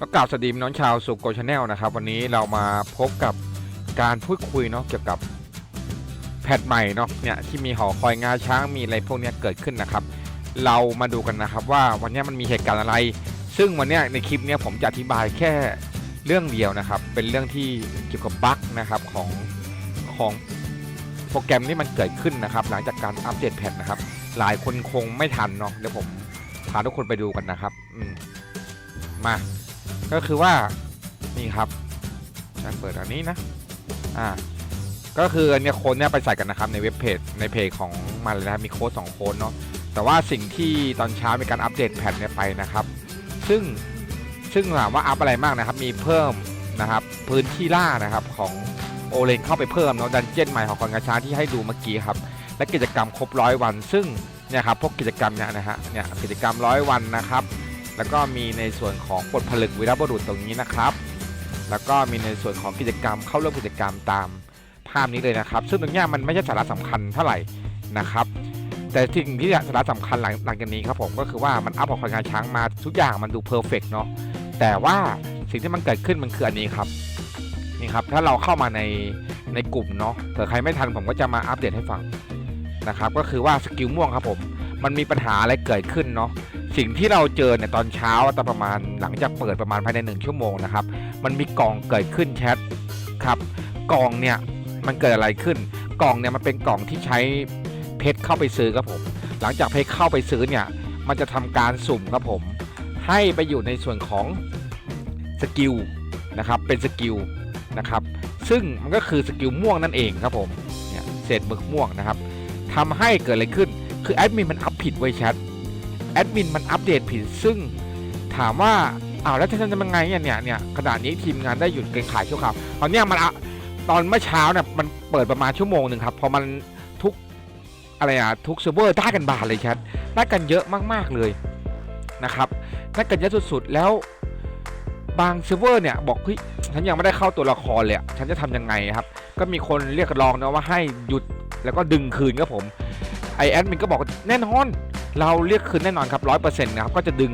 ก็กล่าวสวัสดีน้องชาวสุโกชาแนลนะครับ วันนี้เรามาพบกับการพูดคุยเนาะเกี่ยวกับแพทใหม่เนาะเนี่ยที่มีหอคอยงาช้างมีอะไรพวกนี้เกิดขึ้นนะครับ เรามาดูกันนะครับว่าวันนี้มันมีเหตุการณ์อะไร ซึ่งวันนี้ในคลิปนี้ผมจะอธิบายแค่เรื่องเดียวนะครับ เป็นเรื่องที่เกี่ยวกับบั๊กนะครับของของโปรแกรมที่มันเกิดขึ้นนะครับ หลังจากการอัปเดตแพทนะครับ หลายคนคงไม่ทันเนาะเดี๋ยวผมพาทุกคนไปดูกันนะครับ อืมมา ก็คือว่านี่ครับจะเปิดอันนี้นะอ่าก็คืออันเนี้ยโค้ดเนี้ยไปใส่กันนะครับในเว็บเพจในเพจของมันเลยนะมีโค้ดสองโค้ดเนาะแต่ว่าสิ่งที่ตอนเช้ามีการอัปเดตแพทเนี้ยไปนะครับ ซึ่งซึ่งถามว่าอัปอะไรมากนะครับ มีเพิ่มนะครับพื้นที่ล่านะครับของโอเลนเข้าไปเพิ่มเนาะดันเจี้ยนใหม่ของกองกระช้าที่ให้ดูเมื่อกี้ครับ และกิจกรรมครบร้อยวัน ซึ่งเนี่ยครับพวกกิจกรรมเนี่ยนะฮะเนี่ยกิจกรรมร้อยวันนะครับ แล้วก็มีในส่วนของปลดผลึกวีรบุรุษตรงนี้นะครับ แล้วก็มีในส่วนของกิจกรรมเข้าร่วมกิจกรรมตามภาพนี้เลยนะครับ ซึ่งตรงเนี้ยมันไม่ใช่สาระสำคัญเท่าไหร่นะครับ แต่สิ่งที่สาระสำคัญหลังหลังจากนี้ครับผมก็คือว่ามันอัพของพลังงานช้างมาทุกอย่างมันดูเพอร์เฟกเนาะแต่ว่าสิ่งที่มันเกิดขึ้นมันคืออันนี้ครับนี่ครับถ้าเราเข้ามาในในกลุ่มเนาะเผื่อใครไม่ทันผมก็จะมาอัปเดตให้ฟังนะครับ ก็คือว่าสกิลม่วงครับผมมันมีปัญหาอะไรเกิดขึ้นเนาะ สิ่งที่เราเจอเนี่ยตอนเช้าตอนประมาณหลังจากเปิดประมาณภายในหนึ่งชั่วโมงนะครับ มันมีกล่องเกิดขึ้นแชทครับ กล่องเนี่ยมันเกิดอะไรขึ้น กล่องเนี่ยมันเป็นกล่องที่ใช้เพชรเข้าไปซื้อครับผม หลังจากเพชรเข้าไปซื้อเนี่ย มันจะทำการสุ่มครับผม ให้ไปอยู่ในส่วนของสกิลนะครับ เป็นสกิลนะครับ ซึ่งมันก็คือสกิลม่วงนั่นเองครับผม เนี่ยเศษหมึกม่วงนะครับทำให้เกิดอะไรขึ้น คือแอดมินมันอัพผิดไว้แชท แอดมินมันอัปเดตผิดซึ่งถามว่าอ้าวแล้วจะทำยังไงเนี่ยเนี่ยเนี่ยขนาดนี้ทีมงานได้หยุดเกรงขายชั่วคราวตอนเนี้ยมันอะตอนเมื่อเช้าเนี่ยมันเปิดประมาณชั่วโมงหนึ่งครับพอมันทุกอะไรอะทุกเซิร์ฟเวอร์ได้กันบานเลยแชทได้กันเยอะมากๆเลยนะครับได้กันเยอะสุดๆแล้วบางเซิร์ฟเวอร์เนี่ยบอกเฮ้ยฉันยังไม่ได้เข้าตัวละครเลยฉันจะทำยังไงครับ ก็มีคนเรียกร้องนะว่าให้หยุดแล้วก็ดึงคืนครับผมไอแอดมินก็บอกแน่นอน เราเรียกคืนแน่นอนครับร้อยเปอร์เซ็นต์นะครับก็จะดึง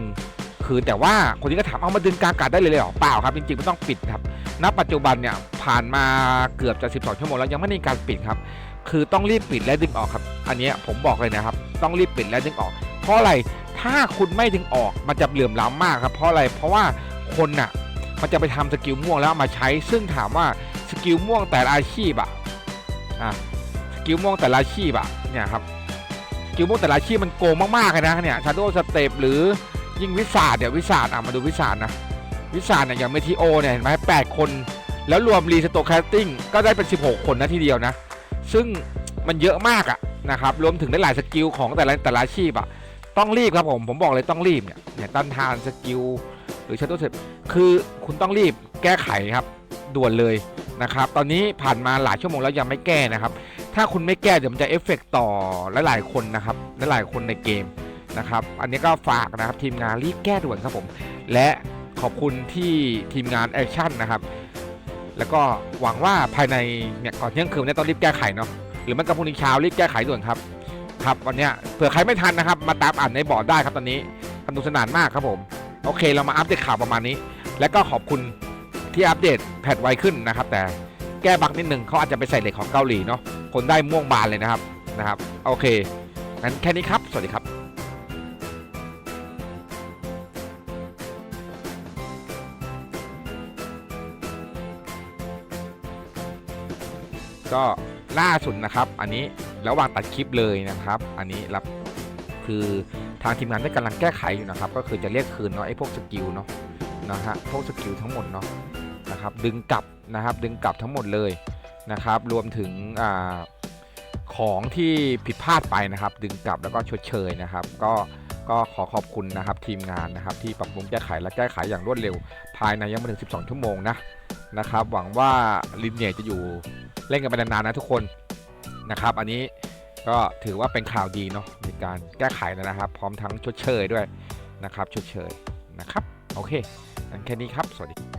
คืนแต่ว่าคนที่ก็ถามเอามาดึงกากาศได้เลยเลยหรอเปล่าครับจริงๆมันต้องปิดครับณปัจจุบันเนี่ยผ่านมาเกือบจะ 12 ชั่วโมงแล้วยังไม่มีการปิดครับ คือต้องรีบปิดและดึงออกครับ อันนี้ผมบอกเลยนะครับ ต้องรีบปิดและดึงออก เพราะอะไรถ้าคุณไม่ดึงออกมันจะเหลื่อมล้ำมากครับเพราะอะไรเพราะว่าคนน่ะมันจะไปทำสกิลม่วงแล้วมาใช้ ซึ่งถามว่าสกิลม่วงแต่ละอาชีพอะอะสกิลม่วงแต่ละอาชีพอะเนี่ยครับ สกิลพวกแต่ละชีพมันโกงมากๆเลยนะเนี่ยชาโดสเตปหรือยิ่งวิสาดเนี่ยวิสาดอะมาดูวิสาดนะวิสาดเนี่ยอย่างเมทิโอเนี่ยเห็นไหมแปดคน แล้วรวมรีสโตแคสติ้งก็ได้เป็น 16 คนนะทีเดียวนะ ซึ่งมันเยอะมากอะนะครับรวมถึงได้หลายสกิลของแต่ละแต่ละชีพอะต้องรีบครับผมผมบอกเลยต้องรีบเนี่ยเนี่ยต้านทานสกิลหรือชาโดว์สเตปคือคุณต้องรีบแก้ไขครับด่วนเลยนะครับ ตอนนี้ผ่านมาหลายชั่วโมงแล้วยังไม่แก้นะครับ ถ้าคุณไม่แก้เดี๋ยวมันจะเอฟเฟกต่อหลายๆคนนะครับหลายๆคนในเกมนะครับ อันนี้ก็ฝากนะครับทีมงานรีบแก้ด่วนครับผม และขอบคุณที่ทีมงานแอคชั่นนะครับ แล้วก็หวังว่าภายในเนี่ยก่อนเที่ยงคืนเนี่ยต้องรีบแก้ไขเนาะหรือมันกับพรุ่งนี้เช้ารีบแก้ไขด่วนครับครับวันเนี้ยเผื่อใครไม่ทันนะครับ มาตามอ่านในบอร์ดได้ครับตอนนี้สนุกสนานมากครับผม โอเคเรามาอัปเดตข่าวประมาณนี้ และก็ขอบคุณที่อัปเดตแพทไวขึ้นนะครับ แต่แก้บั๊กนิดนึงเขาอาจจะไปใส่เหล็กของเกาหลีเนาะ คนได้ม่วงบานเลยนะครับนะครับ โอเคงั้นแค่นี้ครับ สวัสดีครับก็ล่าสุดนะครับ อันนี้ระหว่างตัดคลิปเลยนะครับ อันนี้รับคือทางทีมงานได้กำลังแก้ไขอยู่นะครับ ก็คือจะเรียกคืนเนาะไอ้พวกสกิลเนาะนะฮะพวกสกิลทั้งหมดเนาะนะครับ ดึงกลับนะครับ ดึงกลับทั้งหมดเลย นะครับ รวมถึงอของที่ผิดพลาดไปนะครับ ดึงกลับแล้วก็ชดเชยนะครับ ก็ก็ขอขอบคุณนะครับทีมงานนะครับ ที่ปรับปรุงแก้ไขและแก้ไขอย่างรวดเร็ว ภายในยังไม่ถึง 12 ชั่วโมงนะนะครับ หวังว่าลินเนียจะอยู่เล่นกันไปนานๆนะทุกคนนะครับ อันนี้ก็ถือว่าเป็นข่าวดีเนาะในการแก้ไขนะครับ พร้อมทั้งชดเชยด้วยนะครับชดเชยนะครับ โอเคงั้นแค่นี้ครับ สวัสดี